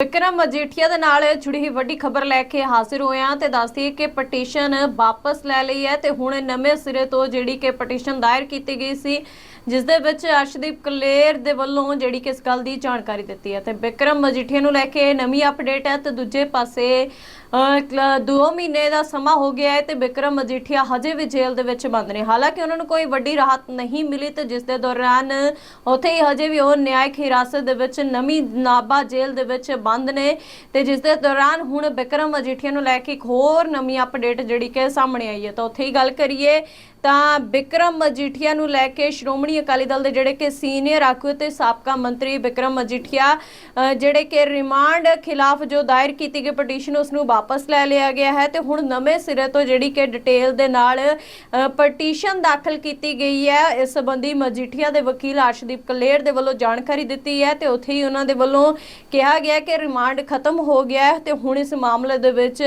ਵਿਕਰਮ ਮਜੀਠੀਆ ਦੇ ਨਾਲ ਜੁੜੀ ਹੀ ਵੱਡੀ ਖਬਰ ਲੈ ਕੇ ਹਾਜ਼ਰ ਹੋਏ ਹਾਂ ਤੇ ਦੱਸਦੀ ਕਿ ਪਟੀਸ਼ਨ ਵਾਪਸ ਲੈ ਲਈ ਹੈ ਤੇ ਹੁਣ ਨਵੇਂ ਸਿਰੇ ਤੋਂ ਜਿਹੜੀ ਕਿ ਪਟੀਸ਼ਨ ਦਾਇਰ ਕੀਤੀ ਗਈ ਸੀ ਜਿਸ ਦੇ ਵਿੱਚ ਅਰਸ਼ਦੀਪ ਕਲੇਰ ਦੇ ਵੱਲੋਂ ਜਿਹੜੀ ਕਿ ਇਸ ਗੱਲ ਦੀ ਜਾਣਕਾਰੀ ਦਿੱਤੀ ਹੈ ਤੇ ਵਿਕਰਮ ਮਜੀਠੀਆ ਨੂੰ ਲੈ ਕੇ ਨਵੀਂ ਅਪਡੇਟ ਹੈ ਤੇ ਦੂਜੇ ਪਾਸੇ ਅਹ, ਦੋ ਮਹੀਨੇ ਦਾ ਸਮਾਂ ਹੋ ਗਿਆ ਹੈ ਤੇ ਵਿਕਰਮ ਮਜੀਠੀਆ ਹਜੇ ਵੀ ਜੇਲ੍ਹ ਦੇ ਵਿੱਚ ਬੰਦ ਨੇ। ਹਾਲਾਂਕਿ ਉਹਨਾਂ ਨੂੰ ਕੋਈ ਵੱਡੀ ਰਾਹਤ ਨਹੀਂ ਮਿਲੀ ਤੇ ਜਿਸ ਦੇ ਦੌਰਾਨ ਉੱਥੇ ਹੀ ਹਜੇ ਵੀ ਉਹ ਨਿਆਇਕ ਹਿਰਾਸਤ ਦੇ ਵਿੱਚ ਨਵੀਂ ਨਾਬਾ ਜੇਲ੍ਹ ਦੇ ਵਿੱਚ ਬੰਦ ਨੇ ਤੇ ਜਿਸ ਦੇ ਦੌਰਾਨ ਹੁਣ ਵਿਕਰਮ ਮਜੀਠੀਆ ਨੂੰ ਲੈ ਕੇ ਇੱਕ ਹੋਰ ਨਵੀਂ ਅਪਡੇਟ ਜਿਹੜੀ ਕਿ ਸਾਹਮਣੇ ਆਈ ਹੈ। ਤਾਂ ਉੱਥੇ ਹੀ ਗੱਲ ਕਰੀਏ ਤਾਂ ਵਿਕਰਮ ਮਜੀਠੀਆ ਨੂੰ ਲੈ ਕੇ ਸ਼੍ਰੋਮਣੀ ਅਕਾਲੀ ਦਲ ਦੇ ਜਿਹੜੇ ਕਿ ਸੀਨੀਅਰ ਆਗੂ ਤੇ ਸਾਬਕਾ ਮੰਤਰੀ ਵਿਕਰਮ ਮਜੀਠੀਆ ਜਿਹੜੇ ਕਿ ਰਿਮਾਂਡ ਖਿਲਾਫ ਜੋ ਦਾਇਰ ਕੀਤੀ ਗਈ ਪਟੀਸ਼ਨ ਉਸ ਨੂੰ ਵਾਪਸ ਲੈ ਲਿਆ ਗਿਆ ਹੈ ਤੇ ਹੁਣ ਨਵੇਂ ਸਿਰੇ ਤੋਂ ਜਿਹੜੀ ਕਿ ਡਿਟੇਲ ਦੇ ਨਾਲ ਪਟੀਸ਼ਨ ਦਾਖਲ ਕੀਤੀ ਗਈ ਹੈ। ਇਸ ਸੰਬੰਧੀ ਮਜੀਠੀਆ ਦੇ ਵਕੀਲ ਅਰਸ਼ਦੀਪ ਕਲੇਰ ਦੇ ਵੱਲੋਂ ਜਾਣਕਾਰੀ ਦਿੱਤੀ ਹੈ ਤੇ ਉੱਥੇ ਹੀ ਉਹਨਾਂ ਦੇ ਵੱਲੋਂ ਕਿਹਾ ਗਿਆ ਕਿ ਰਿਮਾਂਡ ਖਤਮ ਹੋ ਗਿਆ ਹੈ ਤੇ ਹੁਣ ਇਸ ਮਾਮਲੇ ਦੇ ਵਿੱਚ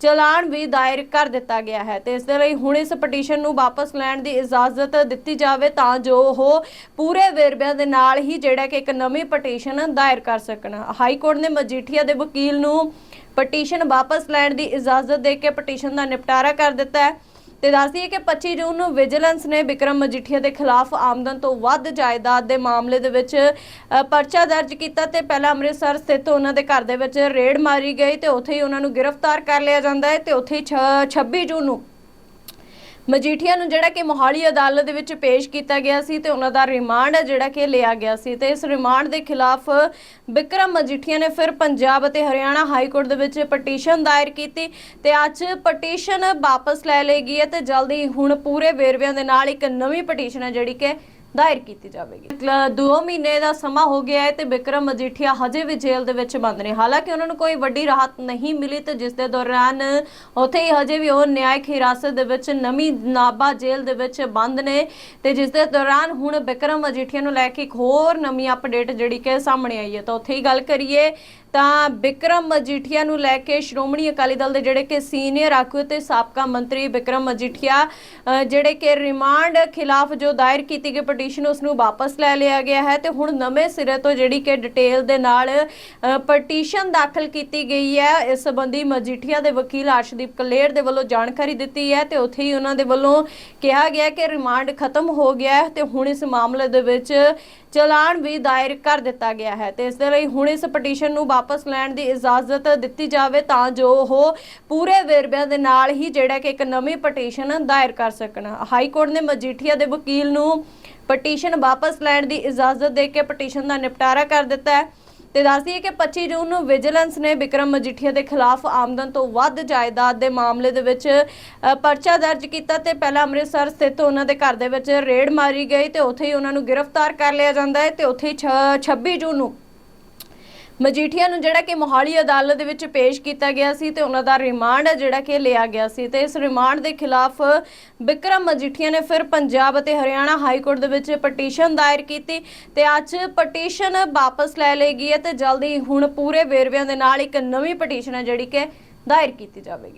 ਚਲਾਨ ਵੀ ਦਾਇਰ ਕਰ ਦਿੱਤਾ ਗਿਆ ਹੈ ਤੇ ਇਸ ਦੇ ਲਈ ਹੁਣ ਇਸ ਪਟੀਸ਼ਨ ਨੂੰ ਵਾਪਸ ਲੈਣ ਦੀ ਇਜਾਜ਼ਤ ਦਿੱਤੀ ਜਾਵੇ ਤਾਂ ਜੋ ਉਹ ਪੂਰੇ ਵੇਰਵਿਆਂ ਦੇ ਨਾਲ ਹੀ ਜਿਹੜਾ ਕਿ ਇੱਕ ਨਵੀਂ ਪਟੀਸ਼ਨ ਦਾਇਰ ਕਰ ਸਕਣ। ਹਾਈ ਕੋਰਟ ਨੇ ਮਜੀਠੀਆ ਦੇ ਵਕੀਲ ਨੂੰ ਪਟੀਸ਼ਨ ਵਾਪਸ ਲੈਣ ਦੀ ਇਜਾਜ਼ਤ ਦੇ ਕੇ ਪਟੀਸ਼ਨ ਦਾ ਨਿਪਟਾਰਾ ਕਰ ਦਿੱਤਾ ਹੈ ਤੇ ਦੱਸਦੀਏ ਕਿ 25 ਜੂਨ ਨੂੰ ਵਿਜੀਲੈਂਸ ਨੇ ਵਿਕਰਮ ਮਜੀਠੀਆ ਦੇ ਖਿਲਾਫ ਆਮਦਨ ਤੋਂ ਵੱਧ ਜਾਇਦਾਦ ਦੇ ਮਾਮਲੇ ਦੇ ਵਿੱਚ ਪਰਚਾ ਦਰਜ ਕੀਤਾ ਤੇ ਪਹਿਲਾਂ ਅੰਮ੍ਰਿਤਸਰ ਸਥਿਤ ਉਹਨਾਂ ਦੇ ਘਰ ਦੇ ਵਿੱਚ ਰੇਡ ਮਾਰੀ ਗਈ ਤੇ ਉੱਥੇ ਹੀ ਉਹਨਾਂ ਨੂੰ ਗ੍ਰਿਫਤਾਰ ਕਰ ਲਿਆ ਜਾਂਦਾ ਹੈ ਤੇ ਉੱਥੇ 26 ਜੂਨ ਨੂੰ ਮਜੀਠੀਆ ਨੂੰ ਜਿਹੜਾ ਕਿ ਮੋਹਾਲੀ ਅਦਾਲਤ ਦੇ ਵਿੱਚ ਪੇਸ਼ ਕੀਤਾ ਗਿਆ ਸੀ ਤੇ ਉਹਨਾਂ ਦਾ ਰਿਮਾਂਡ ਜਿਹੜਾ ਕਿ ਲਿਆ ਗਿਆ ਸੀ ਤੇ ਇਸ ਰਿਮਾਂਡ ਦੇ ਖਿਲਾਫ ਬਿਕਰਮ ਮਜੀਠੀਆ ਨੇ ਫਿਰ ਪੰਜਾਬ ਅਤੇ ਹਰਿਆਣਾ ਹਾਈ ਕੋਰਟ ਦੇ ਵਿੱਚ ਪਟੀਸ਼ਨ ਦਾਇਰ ਕੀਤੀ ਤੇ ਅੱਜ ਪਟੀਸ਼ਨ ਵਾਪਸ ਲੈ ਲਈ ਗਈ ਹੈ ਤੇ ਜਲਦੀ ਹੁਣ ਪੂਰੇ ਵੇਰਵਿਆਂ ਦੇ ਨਾਲ ਇੱਕ ਨਵੀਂ ਪਟੀਸ਼ਨ ਹੈ ਜਿਹੜੀ ਕਿ ਦਾਇਰ ਕੀਤੀ ਜਾਵੇਗੀ। ਲ- ਦੋ ਮਹੀਨੇ ਦਾ ਸਮਾਂ ਹੋ ਗਿਆ ਹੈ ਤੇ ਵਿਕਰਮ ਮਜੀਠੀਆ ਹਜੇ ਵੀ ਜੇਲ੍ਹ ਦੇ ਵਿੱਚ ਬੰਦ ਨੇ। ਹਾਲਾਂਕਿ ਉਹਨਾਂ ਨੂੰ ਕੋਈ ਵੱਡੀ ਰਾਹਤ ਨਹੀਂ ਮਿਲੀ ਤੇ ਜਿਸ ਦੇ ਦੌਰਾਨ ਉੱਥੇ ਹੀ ਹਜੇ ਵੀ ਉਹ ਨਿਆਇਕ ਹਿਰਾਸਤ ਦੇ ਵਿੱਚ ਨਵੀਂ ਨਾਬਾ ਜੇਲ੍ਹ ਦੇ ਵਿੱਚ ਬੰਦ ਨੇ ਤੇ ਜਿਸ ਦੇ ਦੌਰਾਨ ਹੁਣ ਵਿਕਰਮ ਮਜੀਠੀਆ ਨੂੰ ਲੈ ਕੇ ਇੱਕ ਹੋਰ ਨਵੀਂ ਅਪਡੇਟ ਜਿਹੜੀ ਕਿ ਸਾਹਮਣੇ ਆਈ ਹੈ। ਤਾਂ ਉੱਥੇ ਹੀ ਗੱਲ ਕਰੀਏ ਤਾਂ ਵਿਕਰਮ ਮਜੀਠੀਆ ਨੂੰ ਲੈ ਕੇ ਸ਼੍ਰੋਮਣੀ ਅਕਾਲੀ ਦਲ ਦੇ ਜਿਹੜੇ ਕਿ ਸੀਨੀਅਰ ਆਗੂ ਤੇ ਸਾਬਕਾ ਮੰਤਰੀ ਵਿਕਰਮ ਮਜੀਠੀਆ ਜਿਹੜੇ ਕਿ ਰਿਮਾਂਡ ਖਿਲਾਫ ਜੋ ਦਾਇਰ ਕੀਤੀ ਗਈ ਪਟੀਸ਼ਨ ਉਸ ਨੂੰ ਵਾਪਸ ਲੈ ਲਿਆ ਗਿਆ ਹੈ ਤੇ ਹੁਣ ਨਵੇਂ ਸਿਰੇ ਤੋਂ ਜਿਹੜੀ ਕਿ ਡਿਟੇਲ ਦੇ ਨਾਲ ਪਟੀਸ਼ਨ ਦਾਖਲ ਕੀਤੀ ਗਈ ਹੈ। ਇਸ ਸੰਬੰਧੀ ਮਜੀਠੀਆ ਦੇ ਵਕੀਲ ਅਰਸ਼ਦੀਪ ਕਲੇਰ ਦੇ ਵੱਲੋਂ ਜਾਣਕਾਰੀ ਦਿੱਤੀ ਹੈ ਤੇ ਉੱਥੇ ਹੀ ਉਹਨਾਂ ਦੇ ਵੱਲੋਂ ਕਿਹਾ ਗਿਆ ਕਿ ਰਿਮਾਂਡ ਖਤਮ ਹੋ ਗਿਆ ਹੈ ਤੇ ਹੁਣ ਇਸ ਮਾਮਲੇ ਦੇ ਵਿੱਚ ਚਲਾਨ ਵੀ ਦਾਇਰ ਕਰ ਦਿੱਤਾ ਗਿਆ ਹੈ ਤੇ ਇਸ ਦੇ ਲਈ ਹੁਣ ਇਸ ਪਟੀਸ਼ਨ ਨੂੰ ਵਾਪਸ ਲੈਣ ਦੀ ਇਜਾਜ਼ਤ ਦਿੱਤੀ ਜਾਵੇ ਤਾਂ ਜੋ ਉਹ ਪੂਰੇ ਵੇਰਵਿਆਂ ਦੇ ਨਾਲ ਹੀ ਜਿਹੜਾ ਕਿ ਇੱਕ ਨਵੀਂ ਪਟੀਸ਼ਨ ਦਾਇਰ ਕਰ ਸਕਣ। ਹਾਈ ਕੋਰਟ ਨੇ ਮਜੀਠੀਆ ਦੇ ਵਕੀਲ ਨੂੰ ਪਟੀਸ਼ਨ ਵਾਪਸ ਲੈਣ ਦੀ ਇਜਾਜ਼ਤ ਦੇ ਕੇ ਪਟੀਸ਼ਨ ਦਾ ਨਿਪਟਾਰਾ ਕਰ ਦਿੱਤਾ ਹੈ। ਤੇ ਦੱਸਦੀਏ ਕਿ 25 ਜੂਨ ਨੂੰ ਵਿਜੀਲੈਂਸ ਨੇ ਵਿਕਰਮ ਮਜੀਠੀਆ ਦੇ ਖਿਲਾਫ ਆਮਦਨ ਤੋਂ ਵੱਧ ਜਾਇਦਾਦ ਦੇ ਮਾਮਲੇ ਦੇ ਵਿੱਚ ਪਰਚਾ ਦਰਜ ਕੀਤਾ ਤੇ ਪਹਿਲਾਂ ਅੰਮ੍ਰਿਤਸਰ ਸਥਿਤ ਉਹਨਾਂ ਦੇ ਘਰ ਦੇ ਵਿੱਚ ਰੇਡ ਮਾਰੀ ਗਈ ਤੇ ਉੱਥੇ ਹੀ ਉਹਨਾਂ ਨੂੰ ਗ੍ਰਿਫਤਾਰ ਕਰ ਲਿਆ ਜਾਂਦਾ ਹੈ ਤੇ ਉੱਥੇ 26 ਜੂਨ ਨੂੰ ਮਜੀਠੀਆ ਨੂੰ ਜਿਹੜਾ ਕਿ ਮੋਹਾਲੀ ਅਦਾਲਤ ਦੇ ਵਿੱਚ ਪੇਸ਼ ਕੀਤਾ ਗਿਆ ਸੀ ਤੇ ਉਹਨਾਂ ਦਾ ਰਿਮਾਂਡ ਜਿਹੜਾ ਕਿ ਲਿਆ ਗਿਆ ਸੀ ਤੇ ਇਸ ਰਿਮਾਂਡ ਦੇ ਖਿਲਾਫ ਬਿਕਰਮ ਮਜੀਠੀਆ ਨੇ ਫਿਰ ਪੰਜਾਬ ਅਤੇ ਹਰਿਆਣਾ ਹਾਈ ਕੋਰਟ ਦੇ ਵਿੱਚ ਪਟੀਸ਼ਨ ਦਾਇਰ ਕੀਤੀ ਤੇ ਅੱਜ ਪਟੀਸ਼ਨ ਵਾਪਸ ਲੈ ਲਈ ਗਈ ਹੈ ਤੇ ਜਲਦੀ ਹੁਣ ਪੂਰੇ ਵੇਰਵਿਆਂ ਦੇ ਨਾਲ ਇੱਕ ਨਵੀਂ ਪਟੀਸ਼ਨ ਹੈ ਜਿਹੜੀ ਕਿ ਦਾਇਰ ਕੀਤੀ ਜਾਵੇਗੀ।